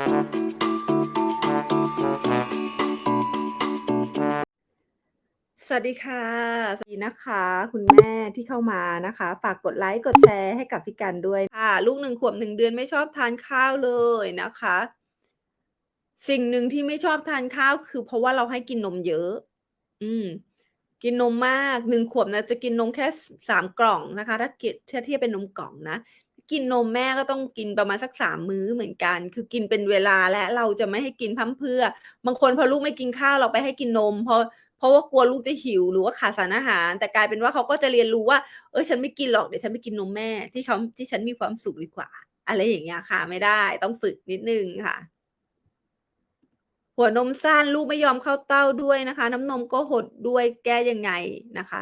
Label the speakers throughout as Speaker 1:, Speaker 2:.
Speaker 1: สวัสดีค่ะ สวัสดีนะคะ คุณแม่ที่เข้ามานะคะ ฝากกดไลค์กดแชร์ให้กับพี่กันด้วยค่ะ ลูก1ขวบ1เดือนไม่ชอบทานข้าวเลยนะคะ สิ่งหนึ่งที่ไม่ชอบทานข้าวคือ เพราะว่าเราให้กินนมเยอะ อืม กินนมมาก1ขวบนะจะกินนมแค่ส3กล่องนะคะถ้าเกียดถ้าเทียบเป็นนมกล่องนะ กินนมแม่ก็ต้องกินประมาณสัก3มื้อเหมือนกัน คือกินเป็นเวลาและเราจะไม่ให้กินพร่ำเพื่อ บางคนพอลูกไม่กินข้าวเราไปให้กินนม เพราะเพราะว่ากลัวลูกจะหิวหรือว่าขาดสารอาหาร แต่กลายเป็นว่าเขาก็จะเรียนรู้ว่าเฮ้ยฉันไม่กินหรอกเดี๋ยวฉันไปกินนมแม่ที่เขาที่ฉันมีความสุขดีกว่า อะไรอย่างเงี้ยค่ะ ไม่ได้ต้องฝึกนิดนึงค่ะ หัวนมสั้นลูกไม่ยอมเข้าเต้าด้วยนะคะ น้ำนมก็หดด้วยแก้ยังไงนะคะ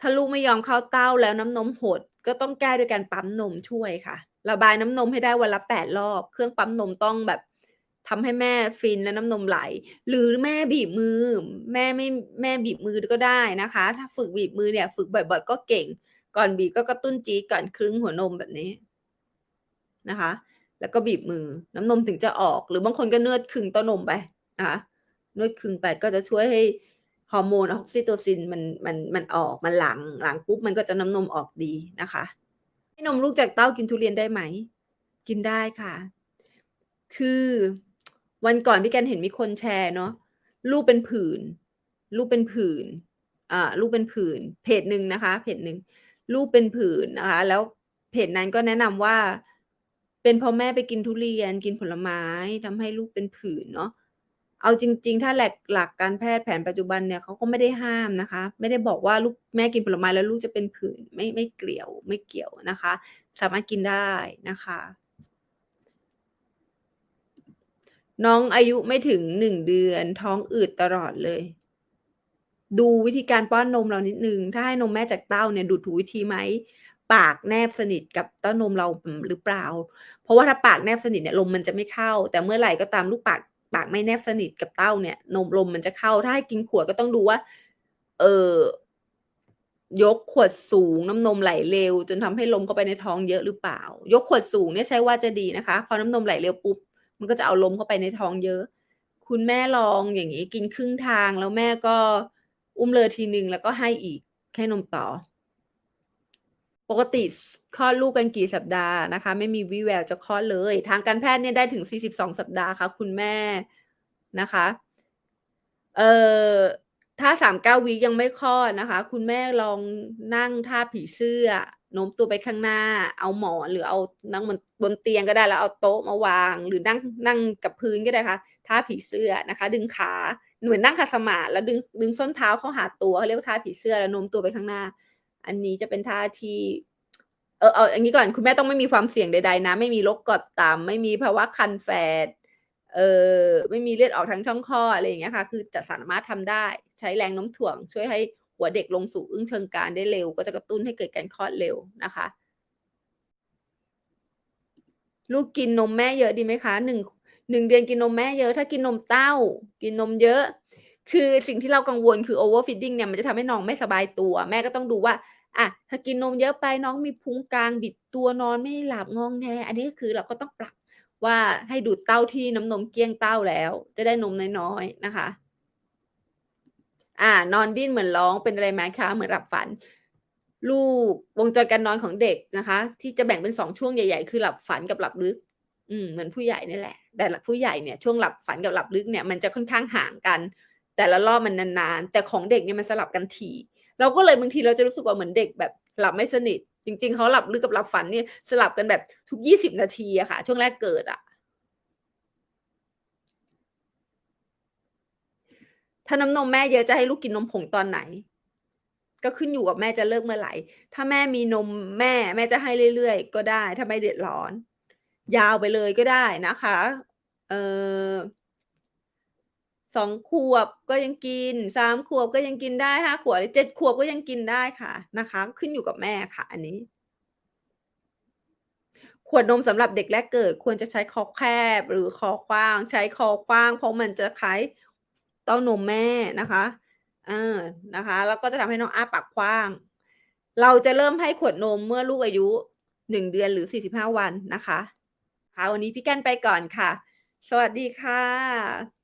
Speaker 1: ถ้าลูกไม่ยอมเข้าเต้าแล้วน้ำนมหด ก็ต้องแก้ด้วยการปั๊มนมช่วยค่ะ ระบายน้ำนมให้ได้วันละ8รอบ เครื่องปั๊มนมต้องแบบทำให้แม่ฟินและน้ำนมไหล หรือแม่บีบมือ แม่ไม่แม่บีบมือก็ได้นะคะ ถ้าฝึกบีบมือเนี่ย ฝึกบ่อย ๆ ก็เก่ง ก่อนบีบก็กระตุ้นจีก่อนคลึงหัวนมแบบนี้นะคะ แล้วก็บีบมือน้ำนมถึงจะออก หรือบางคนก็เนวดขึงเต้านมไปนะคะเนวดขึงไปก็จะช่วยให้ ฮอร์โมน Oxytocin มันมันมันออกมันหลังหลังปุ๊บมันก็จะน้ำนมออกดีนะคะให้นมลูกจากเต้ากินทุเรียนได้ไหม?กินได้ค่ะ คือวันก่อนพี่กันเห็นมีคนแชร์เนาะลูกเป็นผื่นลูกเป็นผื่นอ่าลูกเป็นผื่นเพจหนึ่งนะคะ เพจหนึ่งลูกเป็นผื่นนะคะ แล้วเพจนั้นก็แนะนำว่า เป็นเพราะแม่ไปกินทุเรียนกินผลไม้ทำให้ลูกเป็นผื่นเนาะ เอาจริง ๆ ถ้าแหลกหลักการแพทย์แผนปัจจุบันเนี่ยเขาก็ไม่ได้ห้ามนะคะ ไม่ได้บอกว่าลูกแม่กินผลไม้แล้วลูกจะเป็นผื่นไม่ไม่เกี่ยวไม่เกี่ยวนะคะ สามารถกินได้นะคะ น้องอายุไม่ถึง1เดือนท้องอืดตลอดเลย ดูวิธีการป้อนนมเรานิดนึง ถ้าให้นมแม่จากเต้าเนี่ยดูถูกวิธีไหมปากแนบสนิทกับเต้านมเราหรือเปล่า เพราะว่าถ้าปากแนบสนิทเนี่ยลมมันจะไม่เข้า แต่เมื่อไหร่ก็ตามลูกปาก ปากไม่แนบสนิทกับเต้าเนี่ย นมลมมันจะเข้าถ้าให้กินขวดก็ต้องดูว่า เอ่อยกขวดสูงน้ำนมไหลเร็ว จนทำให้ลมเข้าไปในท้องเยอะหรือเปล่า ยกขวดสูงเนี่ยใช่ว่าจะดีนะคะพอน้ำนมไหลเร็วปุ๊บมันก็จะเอาลมเข้าไปในท้องเยอะ คุณแม่ลองอย่างงี้กินครึ่งทางแล้วแม่ก็อุ้มเลยทีหนึ่งแล้วก็ให้อีกให้นมต่อ ปกติคลอดลูกกันกี่สัปดาห์นะคะ ไม่มีวีแววจะคลอดเลย ทางการแพทย์เนี่ยได้ถึง 42 สัปดาห์ค่ะคุณแม่นะคะเอ่อถ้า39วีกยังไม่คลอดนะคะ คุณแม่ลองนั่งท่าผีเสื้อโน้มตัวไปข้างหน้า เอาหมอนหรือเอานั่งบนบนเตียงก็ได้แล้วเอาโต๊ะมาวาง หรือนั่งนั่งกับพื้นก็ได้ค่ะท่าผีเสื้อนะคะ ดึงขาเหมือนนั่งขัดสมาธิแล้วดึงดึงส้นเท้าเข้าหาตัวเขาเรียกว่าท่าผีเสื้อแล้วโน้มตัวไปข้างหน้า อันนี้จะเป็นท่าที่เออเอาอย่างงี้ก่อนคุณแม่ต้องไม่มีความเสี่ยงใดๆนะ ไม่มีโรคกดต่ำไม่มีภาวะคันแฝดเออไม่มีเลือดออกทางช่องคลอดอะไรอย่างเงี้ยค่ะ คือจะสามารถทำได้ใช้แรงโน้มถ่วง ช่วยให้หัวเด็กลงสู่อึ้งเชิงกานได้เร็ว ก็จะกระตุ้นให้เกิดการคลอดเร็วนะคะ ลูกกินนมแม่เยอะดีไหมคะ?1 1เดือนกินนมแม่เยอะ ถ้ากินนมเต้า กินนมเยอะ คือสิ่งที่เรากังวลคือ overfeeding เนี่ยมันจะทำให้น้องไม่สบายตัว แม่ก็ต้องดูว่า อะถ้ากินนมเยอะไปน้องมีพุงกลางบิดตัวนอนไม่หลับงอแงอันนี้ก็คือเราก็ต้องปรับว่าให้ดูดเต้าที่น้ำนมเกลี้ยงเต้าแล้ว จะได้นมน้อยๆนะคะ อ่านอนดิ้นเหมือนร้องเป็นอะไรไหมคะ?เหมือนหลับฝัน ลูกวงจรการนอนของเด็กนะคะ ที่จะแบ่งเป็น2ช่วงใหญ่ๆ คือหลับฝันกับหลับลึก อืมเหมือนผู้ใหญ่นี่แหละ แต่ผู้ใหญ่เนี่ยช่วงหลับฝันกับหลับลึกเนี่ยมันจะค่อนข้างห่างกัน แต่ละรอบมันนานๆ แต่ของเด็กเนี่ยมันสลับกันถี่ เราก็เลยบางทีเราจะรู้สึกว่าเหมือนเด็กแบบหลับไม่สนิท จริง ๆเขาหลับลึกกับหลับฝันเนี่ยสลับกันแบบทุก20นาทีอะค่ะ ช่วงแรกเกิดอะถ้าน้ำนมแม่เยอะจะให้ลูกกินนมผงตอนไหน?ก็ขึ้นอยู่กับแม่จะเลิกเมื่อไหร่ ถ้าแม่มีนมแม่แม่จะให้เรื่อยๆ ก็ได้ ถ้าไม่เดือดร้อน ยาวไปเลยก็ได้นะคะ เอ่อ 2ขวบก็ยังกิน3ขวบก็ยังกินได้5ขวบ7ขวบก็ยังกินได้ค่ะนะคะ ขึ้นอยู่กับแม่ค่ะ อันนี้ ขวดนมสำหรับเด็กแรกเกิด ควรจะใช้คอแคบหรือคอกว้าง ใช้คอกว้าง เพราะมันจะคล้ายเต้านมแม่นะคะเออนะคะ แล้วก็จะทำให้น้องอ้าปากกว้าง เราจะเริ่มให้ขวดนมเมื่อลูกอายุ1เดือนหรือ45วันนะคะค่ะวันนี้พี่แก้นไปก่อนค่ะ สวัสดีค่ะ